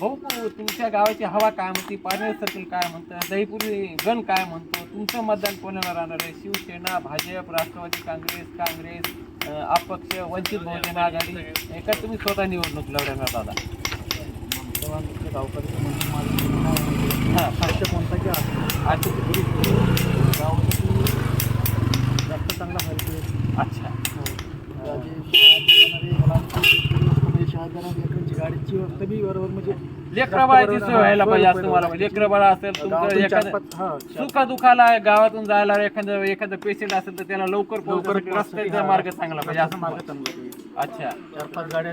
भाऊ तुमच्या गावाची हवा काय म्हणते? पाणी सर्कल काय म्हणतं? दहीपुरी गण काय म्हणतो? तुमचं मतदान कोणाला राहणार आहे? शिवसेना भाजप राष्ट्रवादी काँग्रेस काँग्रेस अपक्ष वंचित बहुजन आघाडी एका तुम्ही स्वतः निवडणूक लढवणार दादा. गावकरी गावकऱ्याचं म्हणणं माझं काय आहे, हां पक्ष कोणताही असो अच्छा गावासाठी जास्त चांगला पाहिजे अच्छा गाडीची व्यवस्था बी बरोबर म्हणजे लेकरा बाळाची सोय व्हायला पाहिजे असं मला लेकरं बाळा असेल तुमचं एखादं सुखा दुखाला गावातून जायला एखादं एखादं पेशंट असेल तर त्याला लवकर लवकर रस्त्याचा मार्ग चांगला पाहिजे असं मार्ग चांगला पाहिजे. अच्छा. चार पाच गाड्या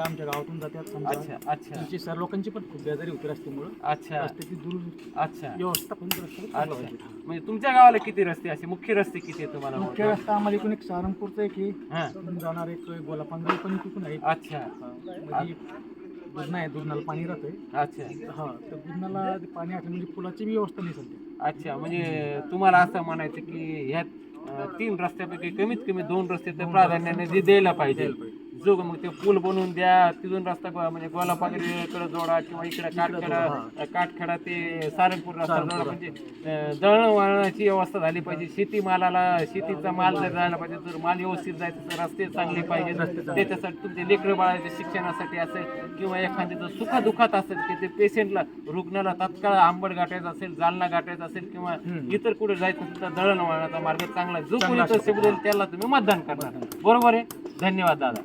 आमच्या गावातून जातात. अच्छा अच्छा. त्यांची सर लोकांची पण खूप बेजारी होती रस्त्यामुळं. अच्छा. रस्त्याची दूर अच्छा. म्हणजे तुमच्या गावाला किती रस्ते असे? मुख्य रस्ते किती आहे तुम्हाला मुख्य रस्ता आम्हाला इकडून एक सहारनपूरचा एक जाणार एक गोलापांगरी पण तिकडून आहे. अच्छा. दुधना आहे दुधनाला पाणी राहतंय. अच्छा. हा तर दुधनाला ते पाणी आटलं म्हणजे पुलाची बी व्यवस्था नाही सध्या. अच्छा म्हणजे तुम्हाला असं म्हणायचं की ह्यात अं, तीन रस्त्यापैकी कमीत कमी दोन रस्ते तर प्राधान्याने दे- द्यायला पाहिजे. जो मग ते पूल बनवून द्या तिथून रस्ता गो- म्हणजे गोलापागरीकडे जोडा किंवा इकडे काठखेडा काठखेडा ते सारंगपूर रस्ता जोडा म्हणजे अं, दळणवळणाची व्यवस्था झाली पाहिजे. शेती मालाला शेतीचा माल जर जायला पाहिजे तर माल व्यवस्थित जायचं तर रस्ते चांगले पाहिजे त्याच्यासाठी तुमचे लेकरं बाळाच्या शिक्षणासाठी असेल किंवा एखाद्याचं सुखादुखात असेल की ते पेशंटला रुग्णाला तात्काळ आंबड गाठायचं असेल जालना गाठायचं असेल किंवा इतर कुठे जायचं असेल तर दळणवळणाचा मार्ग चांगला. जो कोणी तो त्याला तुम्ही मतदान करणार. बरोबर आहे? धन्यवाद दादा.